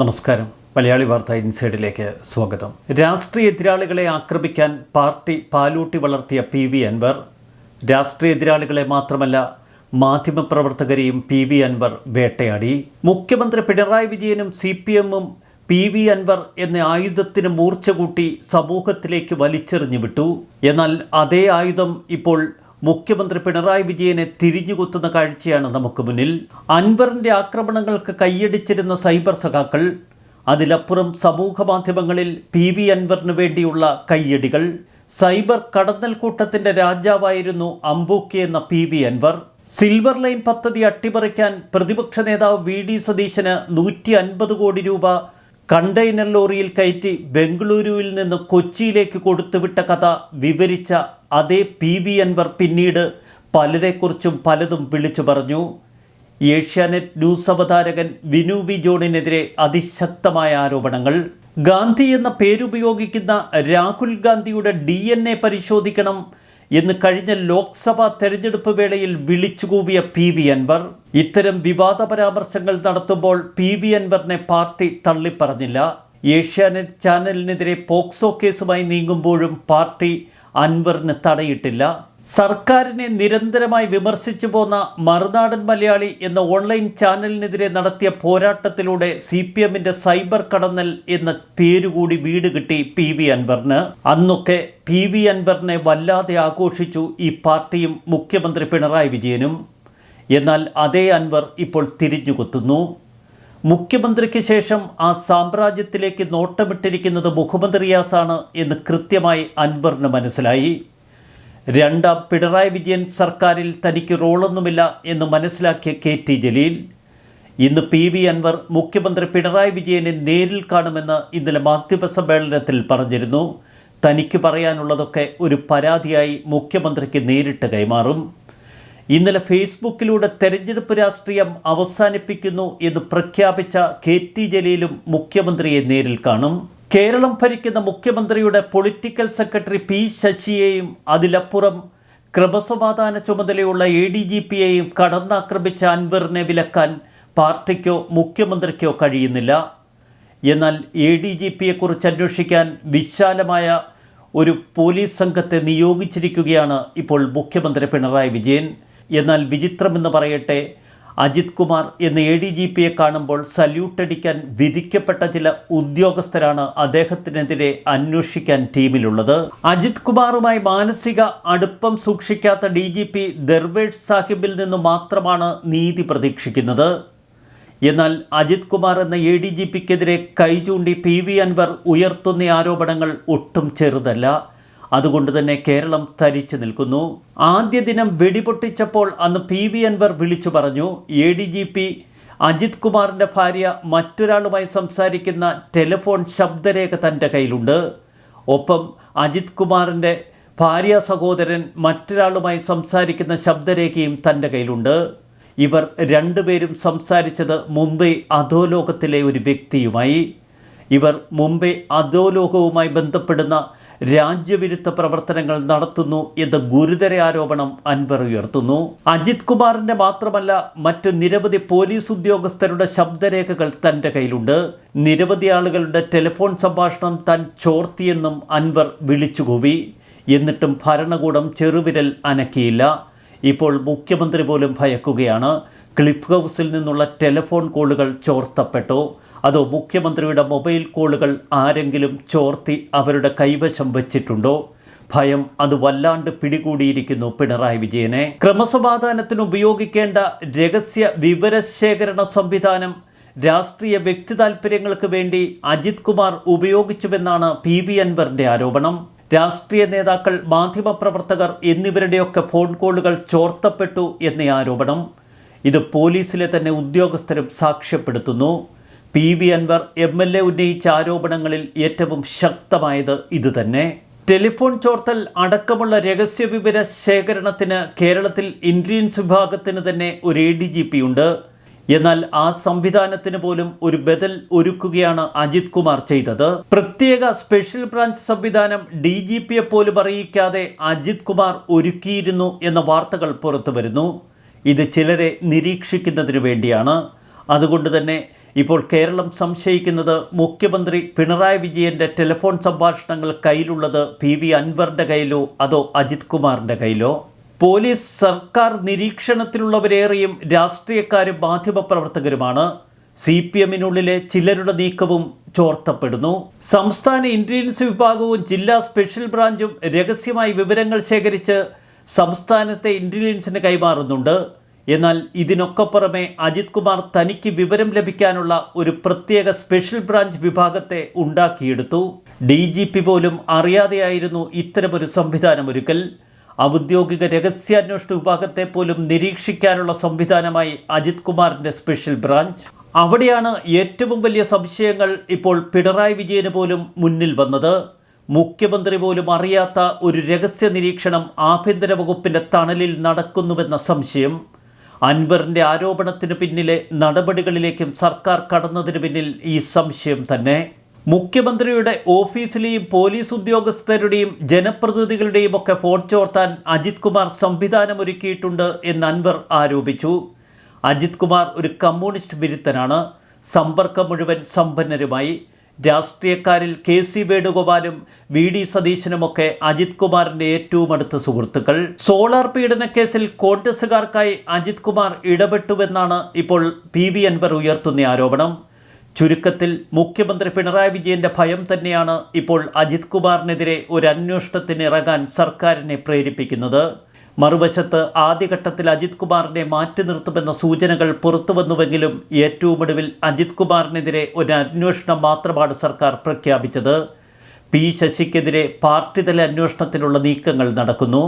നമസ്കാരം. മലയാളി വാർത്ത ഇൻസൈഡിലേക്ക് സ്വാഗതം. രാഷ്ട്രീയ എതിരാളികളെ ആക്രമിക്കാൻ പാർട്ടി പാലൂട്ടി വളർത്തിയ പി വി അൻവർ രാഷ്ട്രീയ എതിരാളികളെ മാത്രമല്ല മാധ്യമപ്രവർത്തകരെയും പി വി അൻവർ വേട്ടയാടി. മുഖ്യമന്ത്രി പിണറായി വിജയനും സി പി എമ്മും പി വി അൻവർ എന്ന ആയുധത്തിന് മൂർച്ച കൂട്ടി സമൂഹത്തിലേക്ക് വലിച്ചെറിഞ്ഞു വിട്ടു. എന്നാൽ അതേ ആയുധം ഇപ്പോൾ മുഖ്യമന്ത്രി പിണറായി വിജയനെ തിരിഞ്ഞുകുത്തുന്ന കാഴ്ചയാണ് നമുക്ക് മുന്നിൽ. അൻവറിന്റെ ആക്രമണങ്ങൾക്ക് കൈയടിച്ചിരുന്ന സൈബർ സഖാക്കൾ അതിലപ്പുറം സമൂഹ മാധ്യമങ്ങളിൽ പി വി അൻവറിന് വേണ്ടിയുള്ള കയ്യടികൾ സൈബർ കടന്നൽ കൂട്ടത്തിന്റെ രാജാവായിരുന്നു അമ്പൂക്കി എന്ന P V Anvar. Silver line പദ്ധതി അട്ടിമറിക്കാൻ പ്രതിപക്ഷ നേതാവ് വി ഡി സതീശന് നൂറ്റി അൻപത് കോടി രൂപ കണ്ടെയ്നർ ലോറിയിൽ കയറ്റി ബംഗളൂരുവിൽ നിന്ന് കൊച്ചിയിലേക്ക് കൊടുത്തുവിട്ട കഥ വിവരിച്ച അതേ പി വി അൻവർ പിന്നീട് പലരെക്കുറിച്ചും പലതും വിളിച്ചു പറഞ്ഞു. ഏഷ്യാനെറ്റ് ന്യൂസ് അവതാരകൻ വിനു വി ജോണിനെതിരെ അതിശക്തമായ ആരോപണങ്ങൾ. ഗാന്ധി എന്ന പേരുപയോഗിക്കുന്ന രാഹുൽ ഗാന്ധിയുടെ ഡി എൻ എ പരിശോധിക്കണം എന്ന് കഴിഞ്ഞ ലോക്സഭാ തെരഞ്ഞെടുപ്പ് വേളയിൽ വിളിച്ചുകൂവിയ പി വി അൻവർ. ഇത്തരം വിവാദ പരാമർശങ്ങൾ നടത്തുമ്പോൾ പി വി അൻവറിനെ പാർട്ടി തള്ളിപ്പറഞ്ഞില്ല. ഏഷ്യാനെറ്റ് ചാനലിനെതിരെ പോക്സോ കേസുമായി നീങ്ങുമ്പോഴും പാർട്ടി അൻവറിന് തടയിട്ടില്ല. സർക്കാരിനെ നിരന്തരമായി വിമർശിച്ചു പോന്ന മറുനാടൻ മലയാളി എന്ന ഓൺലൈൻ ചാനലിനെതിരെ നടത്തിയ പോരാട്ടത്തിലൂടെ സി പി എമ്മിന്റെ സൈബർ കടന്നൽ എന്ന പേരുകൂടി വീട് കിട്ടി പി വി അൻവറിന്. അന്നൊക്കെ പി വി അൻവറിനെ വല്ലാതെ ആഘോഷിച്ചു ഈ പാർട്ടിയും മുഖ്യമന്ത്രി പിണറായി വിജയനും. എന്നാൽ അതേ അൻവർ ഇപ്പോൾ തിരിഞ്ഞുകൊത്തുന്നു. മുഖ്യമന്ത്രിക്ക് ശേഷം ആ സാമ്രാജ്യത്തിലേക്ക് നോട്ടമിട്ടിരിക്കുന്നത് മുഹമ്മദ് റിയാസാണ് എന്ന് കൃത്യമായി അൻവറിന് മനസ്സിലായി. രണ്ടാം പിണറായി വിജയൻ സർക്കാരിൽ തനിക്ക് റോളൊന്നുമില്ല എന്ന് മനസ്സിലാക്കിയ കെ ടി ജലീൽ ഇന്ന് പി വി അൻവർ മുഖ്യമന്ത്രി പിണറായി വിജയനെ നേരിൽ കാണുമെന്ന് ഇന്നലെ മാധ്യമസമ്മേളനത്തിൽ പറഞ്ഞിരുന്നു. തനിക്ക് പറയാനുള്ളതൊക്കെ ഒരു പരാതിയായി മുഖ്യമന്ത്രിക്ക് നേരിട്ട് കൈമാറും. ഇന്നലെ ഫേസ്ബുക്കിലൂടെ തെരഞ്ഞെടുപ്പ് രാഷ്ട്രീയം അവസാനിപ്പിക്കുന്നു എന്ന് പ്രഖ്യാപിച്ച കെ ടി ജലീലും മുഖ്യമന്ത്രിയെ നേരിൽ കാണും. കേരളം ഭരിക്കുന്ന മുഖ്യമന്ത്രിയുടെ പൊളിറ്റിക്കൽ സെക്രട്ടറി പി ശശിയെയും അതിലപ്പുറം ക്രമസമാധാന ചുമതലയുള്ള എ ഡി ജി പിയെയും കടന്നാക്രമിച്ച അൻവറിനെ വിലക്കാൻ പാർട്ടിക്കോ മുഖ്യമന്ത്രിക്കോ കഴിയുന്നില്ല. എന്നാൽ എ ഡി ജി പിയെക്കുറിച്ച് അന്വേഷിക്കാൻ വിശാലമായ ഒരു പോലീസ് സംഘത്തെ നിയോഗിച്ചിരിക്കുകയാണ് ഇപ്പോൾ മുഖ്യമന്ത്രി പിണറായി വിജയൻ. എന്നാൽ വിചിത്രമെന്ന് പറയട്ടെ അജിത് കുമാർ എന്ന എ ഡി ജി പിയെ കാണുമ്പോൾ സല്യൂട്ട് അടിക്കാൻ വിധിക്കപ്പെട്ട ചില ഉദ്യോഗസ്ഥരാണ് അദ്ദേഹത്തിനെതിരെ അന്വേഷിക്കാൻ ടീമിലുള്ളത്. അജിത് കുമാറുമായി മാനസിക അടുപ്പം സൂക്ഷിക്കാത്ത ഡി ജി പി ദർവേഷ് സാഹിബിൽ നിന്ന് മാത്രമാണ് നീതി പ്രതീക്ഷിക്കുന്നത്. എന്നാൽ അജിത് കുമാർ എന്ന എ ഡി ജി പിക്കെതിരെ കൈചൂണ്ടി പി വി അൻവർ ഉയർത്തുന്ന ആരോപണങ്ങൾ ഒട്ടും ചെറുതല്ല. അതുകൊണ്ട് തന്നെ കേരളം തരിച്ചു നിൽക്കുന്നു. ആദ്യ ദിനം വെടിപൊട്ടിച്ചപ്പോൾ അന്ന് പി വി അൻവർ വിളിച്ചു പറഞ്ഞു A D G P Ajith കുമാറിന്റെ ഭാര്യ മറ്റൊരാളുമായി സംസാരിക്കുന്ന ടെലിഫോൺ ശബ്ദരേഖ തന്റെ കയ്യിലുണ്ട്. ഒപ്പം അജിത് കുമാറിന്റെ ഭാര്യ സഹോദരൻ മറ്റൊരാളുമായി സംസാരിക്കുന്ന ശബ്ദരേഖയും തന്റെ കയ്യിലുണ്ട്. ഇവർ രണ്ടുപേരും സംസാരിച്ചത് മുംബൈ അധോലോകത്തിലെ ഒരു വ്യക്തിയുമായി. ഇവർ മുംബൈ അധോലോകവുമായി ബന്ധപ്പെടുന്ന രാജ്യവിരുദ്ധ പ്രവർത്തനങ്ങൾ നടത്തുന്നു എന്ന ഗുരുതര ആരോപണം അൻവർ ഉയർത്തുന്നു. അജിത് കുമാറിന്റെ മാത്രമല്ല മറ്റ് നിരവധി പോലീസ് ഉദ്യോഗസ്ഥരുടെ ശബ്ദരേഖകൾ തന്റെ കയ്യിലുണ്ട്. നിരവധി ആളുകളുടെ ടെലിഫോൺ സംഭാഷണം താൻ ചോർത്തിയെന്നും അൻവർ വിളിച്ചുകൂവി. എന്നിട്ടും ഭരണകൂടം ചെറുവിരൽ അനക്കിയില്ല. ഇപ്പോൾ മുഖ്യമന്ത്രി പോലും ഭയക്കുകയാണ്. ക്ലിഫ് ഹൗസിൽ നിന്നുള്ള ടെലിഫോൺ കോളുകൾ ചോർത്തപ്പെട്ടു. അതോ മുഖ്യമന്ത്രിയുടെ മൊബൈൽ കോളുകൾ ആരെങ്കിലും ചോർത്തി അവരുടെ കൈവശം വച്ചിട്ടുണ്ടോ? ഭയം അത് വല്ലാണ്ട് പിടികൂടിയിരിക്കുന്നു പിണറായി വിജയനെ. ക്രമസമാധാനത്തിന് ഉപയോഗിക്കേണ്ട രഹസ്യ വിവരശേഖരണ സംവിധാനം രാഷ്ട്രീയ വ്യക്തി താൽപ്പര്യങ്ങൾക്ക് വേണ്ടി അജിത് കുമാർ ഉപയോഗിച്ചുവെന്നാണ് പി വി അൻവറിന്റെ ആരോപണം. രാഷ്ട്രീയ നേതാക്കൾ മാധ്യമപ്രവർത്തകർ എന്നിവരുടെയൊക്കെ ഫോൺ കോളുകൾ ചോർത്തപ്പെട്ടു എന്ന ആരോപണം. ഇത് പോലീസിലെ തന്നെ ഉദ്യോഗസ്ഥരും സാക്ഷ്യപ്പെടുത്തുന്നു. P V Anvar M L A ഉന്നയിച്ച ആരോപണങ്ങളിൽ ഏറ്റവും ശക്തമായത് ഇതുതന്നെ. ടെലിഫോൺ ചോർത്തൽ അടക്കമുള്ള രഹസ്യ വിവര ശേഖരണത്തിന് കേരളത്തിൽ ഇന്റലിജൻസ് വിഭാഗത്തിന് തന്നെ ഒരു എ ഡി ജി പി ഉണ്ട്. എന്നാൽ ആ സംവിധാനത്തിന് പോലും ഒരു ബദൽ ഒരുക്കുകയാണ് അജിത് കുമാർ ചെയ്തത്. പ്രത്യേക സ്പെഷ്യൽ ബ്രാഞ്ച് സംവിധാനം ഡി ജി പിയെ പോലും അറിയിക്കാതെ അജിത് കുമാർ ഒരുക്കിയിരുന്നു എന്ന വാർത്തകൾ പുറത്തു വരുന്നു ഇത് ചിലരെ നിരീക്ഷിക്കുന്നതിന് വേണ്ടിയാണ്. അതുകൊണ്ട് തന്നെ ഇപ്പോൾ കേരളം സംശയിക്കുന്നത് മുഖ്യമന്ത്രി പിണറായി വിജയന്റെ ടെലിഫോൺ സംഭാഷണങ്ങൾ കയ്യിലുള്ളത് പി വി അൻവറിന്റെ കയ്യിലോ അതോ അജിത് കുമാറിന്റെ കയ്യിലോ? പോലീസ് സർക്കാർ നിരീക്ഷണത്തിലുള്ളവരേറെയും രാഷ്ട്രീയക്കാരും മാധ്യമപ്രവർത്തകരുമാണ്. സി പി എമ്മിനുള്ളിലെ ചിലരുടെ നീക്കവും ചോർത്തപ്പെടുന്നു. സംസ്ഥാന ഇന്റലിജൻസ് വിഭാഗവും ജില്ലാ സ്പെഷ്യൽ ബ്രാഞ്ചും രഹസ്യമായി വിവരങ്ങൾ ശേഖരിച്ച് സംസ്ഥാനത്തെ ഇന്റലിജൻസിന് കൈമാറുന്നുണ്ട്. എന്നാൽ ഇതിനൊക്കെ പുറമെ അജിത് കുമാർ തനിക്ക് വിവരം ലഭിക്കാനുള്ള ഒരു പ്രത്യേക സ്പെഷ്യൽ ബ്രാഞ്ച് വിഭാഗത്തെ ഉണ്ടാക്കിയെടുത്തു. ഡി ജി പി പോലും അറിയാതെയായിരുന്നു ഇത്തരമൊരു സംവിധാനമൊരുക്കൽ. ഔദ്യോഗിക രഹസ്യാന്വേഷണ വിഭാഗത്തെ പോലും നിരീക്ഷിക്കാനുള്ള സംവിധാനമായി അജിത് കുമാറിന്റെ സ്പെഷ്യൽ ബ്രാഞ്ച്. അവിടെയാണ് ഏറ്റവും വലിയ സംശയങ്ങൾ ഇപ്പോൾ പിണറായി വിജയന് പോലും മുന്നിൽ വന്നത്. മുഖ്യമന്ത്രി പോലും അറിയാത്ത ഒരു രഹസ്യ നിരീക്ഷണം ആഭ്യന്തര വകുപ്പിന്റെ തണലിൽ നടക്കുന്നുവെന്ന സംശയം. അൻവറിന്റെ ആരോപണത്തിന് പിന്നിലെ നടപടികളിലേക്കും സർക്കാർ കടന്നതിന് പിന്നിൽ ഈ സംശയം തന്നെ. മുഖ്യമന്ത്രിയുടെ ഓഫീസിലെയും പോലീസ് ഉദ്യോഗസ്ഥരുടെയും ജനപ്രതിനിധികളുടെയും ഒക്കെ ഫോൺ ചോർത്താൻ അജിത് കുമാർ സംവിധാനമൊരുക്കിയിട്ടുണ്ട് എന്ന് അൻവർ ആരോപിച്ചു. അജിത് കുമാർ ഒരു കമ്മ്യൂണിസ്റ്റ് വിരുദ്ധനാണ് സമ്പർക്കം മുഴുവൻ സമ്പന്നരുമായി. രാഷ്ട്രീയക്കാരിൽ കെ സി വേണുഗോപാലും വി ഡി സതീശനുമൊക്കെ അജിത് കുമാറിന്റെ ഏറ്റവും അടുത്ത സുഹൃത്തുക്കൾ. സോളാർ പീഡന കേസിൽ കോൺഗ്രസുകാർക്കായി അജിത് കുമാർ ഇടപെട്ടുവെന്നാണ് ഇപ്പോൾ പി വി അൻവർ ഉയർത്തുന്ന ആരോപണം. ചുരുക്കത്തിൽ മുഖ്യമന്ത്രി പിണറായി വിജയന്റെ ഭയം തന്നെയാണ് ഇപ്പോൾ അജിത് കുമാറിനെതിരെ ഒരു അന്വേഷണത്തിന് ഇറങ്ങാൻ സർക്കാരിനെ പ്രേരിപ്പിക്കുന്നത്. മറുവശത്ത് ആദ്യഘട്ടത്തിൽ അജിത് കുമാറിനെ മാറ്റി നിർത്തുമെന്ന സൂചനകൾ പുറത്തുവന്നുവെങ്കിലും ഏറ്റവും ഒടുവിൽ അജിത് കുമാറിനെതിരെ ഒരു അന്വേഷണം മാത്രമാണ് സർക്കാർ പ്രഖ്യാപിച്ചത്. പി ശശിക്കെതിരെ പാർട്ടിതല അന്വേഷണത്തിനുള്ള നീക്കങ്ങൾ നടക്കുന്നു.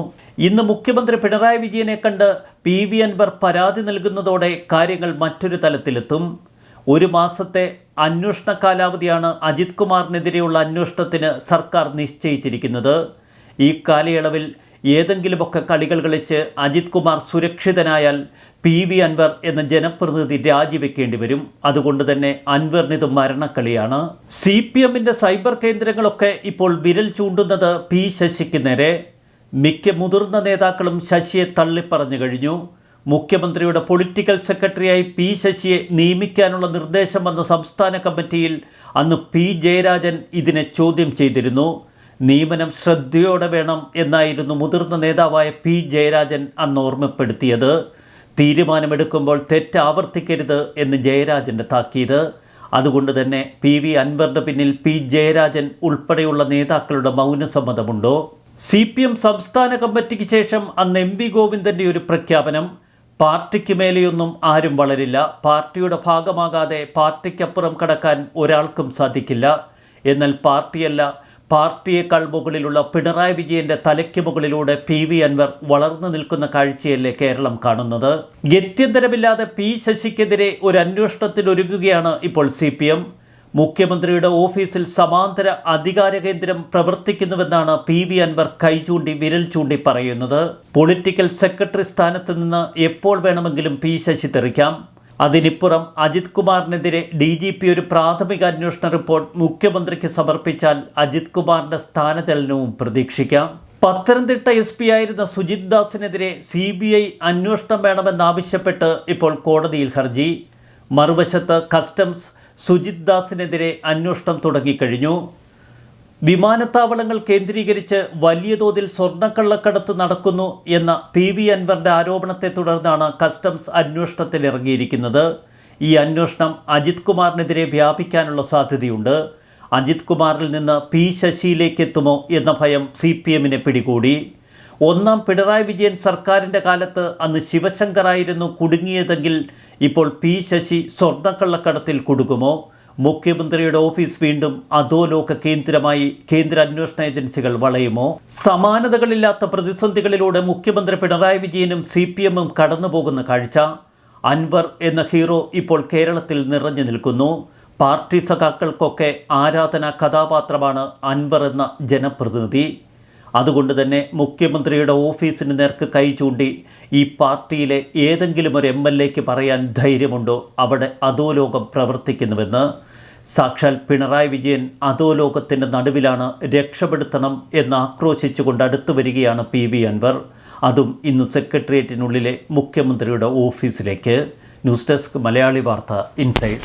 ഇന്ന് മുഖ്യമന്ത്രി പിണറായി വിജയനെ കണ്ട് പി വി അൻവർ പരാതി നൽകുന്നതോടെ കാര്യങ്ങൾ മറ്റൊരു തലത്തിലെത്തും. ഒരു മാസത്തെ അന്വേഷണ കാലാവധിയാണ് അജിത് കുമാറിനെതിരെയുള്ള അന്വേഷണത്തിന് സർക്കാർ നിശ്ചയിച്ചിരിക്കുന്നത്. ഈ കാലയളവിൽ ഏതെങ്കിലുമൊക്കെ കളികൾ കളിച്ച് അജിത് കുമാർ സുരക്ഷിതനായാൽ പി വി അൻവർ എന്ന ജനപ്രതിനിധി രാജിവെക്കേണ്ടി വരും. അതുകൊണ്ട് തന്നെ അൻവറിനിത് മരണക്കളിയാണ്. സി പി എമ്മിന്റെ സൈബർ കേന്ദ്രങ്ങളൊക്കെ ഇപ്പോൾ വിരൽ ചൂണ്ടുന്നത് പി ശശിക്ക് നേരെ. മിക്ക മുതിർന്ന നേതാക്കളും ശശിയെ തള്ളിപ്പറഞ്ഞു കഴിഞ്ഞു. മുഖ്യമന്ത്രിയുടെ പൊളിറ്റിക്കൽ സെക്രട്ടറിയായി പി ശശിയെ നിയമിക്കാനുള്ള നിർദ്ദേശം വന്ന സംസ്ഥാന കമ്മിറ്റിയിൽ അന്ന് പി ജയരാജൻ ഇതിനെ ചോദ്യം ചെയ്തിരുന്നു. നിയമനം ശ്രദ്ധയോടെ വേണം എന്നായിരുന്നു മുതിർന്ന നേതാവായ പി ജയരാജൻ അന്ന് ഓർമ്മപ്പെടുത്തിയത്. തീരുമാനമെടുക്കുമ്പോൾ തെറ്റ് ആവർത്തിക്കരുത് എന്ന് ജയരാജന്റെ താക്കീത്. അതുകൊണ്ട് തന്നെ പി വി അൻവറിന്റെ പിന്നിൽ പി ജയരാജൻ ഉൾപ്പെടെയുള്ള നേതാക്കളുടെ മൗനസമ്മതമുണ്ടോ? സി പി എം സംസ്ഥാന കമ്മിറ്റിക്ക് ശേഷം അന്ന് എം വി ഗോവിന്ദന്റെ ഒരു പ്രഖ്യാപനം. പാർട്ടിക്ക് മേലെയൊന്നും ആരും വളരില്ല. പാർട്ടിയുടെ ഭാഗമാകാതെ പാർട്ടിക്കപ്പുറം കടക്കാൻ ഒരാൾക്കും സാധിക്കില്ല. എന്നാൽ പാർട്ടിയല്ല പാർട്ടിയേക്കാൾ മുകളിലുള്ള പിണറായി വിജയന്റെ തലയ്ക്ക് മുകളിലൂടെ പി വി അൻവർ വളർന്നു നിൽക്കുന്ന കാഴ്ചയല്ലേ കേരളം കാണുന്നത്? ഗത്യന്തരമില്ലാതെ പി ശശിക്കെതിരെ ഒരു അന്വേഷണത്തിനൊരുങ്ങുകയാണ് ഇപ്പോൾ സി പി എം. മുഖ്യമന്ത്രിയുടെ ഓഫീസിൽ സമാന്തര അധികാര കേന്ദ്രം പ്രവർത്തിക്കുന്നുവെന്നാണ് പി വി അൻവർ കൈചൂണ്ടി വിരൽ ചൂണ്ടി പറയുന്നത്. പൊളിറ്റിക്കൽ സെക്രട്ടറി സ്ഥാനത്ത് നിന്ന് എപ്പോൾ വേണമെങ്കിലും പി ശശി തെറിക്കാം. അതിനിപ്പുറം അജിത് കുമാറിനെതിരെ ഡി ജി പി ഒരു പ്രാഥമിക അന്വേഷണ റിപ്പോർട്ട് മുഖ്യമന്ത്രിക്ക് സമർപ്പിച്ചാൽ അജിത് കുമാറിന്റെ സ്ഥാനചലനവും പ്രതീക്ഷിക്കാം. പത്തനംതിട്ട എസ് പി ആയിരുന്ന സുജിത് ദാസിനെതിരെ സി ബി ഐ അന്വേഷണം വേണമെന്നാവശ്യപ്പെട്ട് ഇപ്പോൾ കോടതിയിൽ ഹർജി. മറുവശത്ത് കസ്റ്റംസ് സുജിത് ദാസിനെതിരെ അന്വേഷണം തുടങ്ങിക്കഴിഞ്ഞു. വിമാനത്താവളങ്ങൾ കേന്ദ്രീകരിച്ച് വലിയ തോതിൽ സ്വർണക്കള്ളക്കടത്ത് നടക്കുന്നു എന്ന പി വി അൻവറിന്റെ ആരോപണത്തെ തുടർന്നാണ് കസ്റ്റംസ് അന്വേഷണത്തിൽ ഇറങ്ങിയിരിക്കുന്നത്. ഈ അന്വേഷണം അജിത് കുമാറിനെതിരെ വ്യാപിക്കാനുള്ള സാധ്യതയുണ്ട്. അജിത് കുമാറിൽ നിന്ന് പി ശശിയിലേക്കെത്തുമോ എന്ന ഭയം സി പി എമ്മിനെ പിടികൂടി. ഒന്നാം പിണറായി വിജയൻ സർക്കാരിന്റെ കാലത്ത് അന്ന് ശിവശങ്കറായിരുന്നു കുടുങ്ങിയതെങ്കിൽ ഇപ്പോൾ പി ശശി സ്വർണക്കള്ളക്കടത്തിൽ കുടുങ്ങുമോ? മുഖ്യമന്ത്രിയുടെ ഓഫീസ് വീണ്ടും അധോലോക കേന്ദ്രമായി കേന്ദ്ര അന്വേഷണ ഏജൻസികൾ വളയുമോ? സമാനതകളില്ലാത്ത പ്രതിസന്ധികളിലൂടെ മുഖ്യമന്ത്രി പിണറായി വിജയനും സി പി എമ്മും കടന്നുപോകുന്ന കാഴ്ച. അൻവർ എന്ന ഹീറോ ഇപ്പോൾ കേരളത്തിൽ നിറഞ്ഞു നിൽക്കുന്നു. പാർട്ടി സഖാക്കൾക്കൊക്കെ ആരാധന കഥാപാത്രമാണ് അൻവർ എന്ന ജനപ്രതിനിധി. അതുകൊണ്ട് തന്നെ മുഖ്യമന്ത്രിയുടെ ഓഫീസിന് നേർക്ക് കൈ ചൂണ്ടി ഈ പാർട്ടിയിലെ ഏതെങ്കിലും ഒരു എം എൽ എക്ക് പറയാൻ ധൈര്യമുണ്ടോ? അവിടെ അതോലോകം പ്രവർത്തിക്കുന്നുവെന്ന് സാക്ഷാൽ പിണറായി വിജയൻ അധോലോകത്തിന്റെ നടുവിലാണ് രക്ഷപ്പെടുത്തണം എന്ന് ആക്രോശിച്ചുകൊണ്ട് അടുത്തു വരികയാണ് പി വി അൻവർ. അതും ഇന്ന് സെക്രട്ടേറിയറ്റിനുള്ളിലെ മുഖ്യമന്ത്രിയുടെ ഓഫീസിലേക്ക്. ന്യൂസ് ഡെസ്ക് മലയാളി വാർത്ത ഇൻസൈഡ്.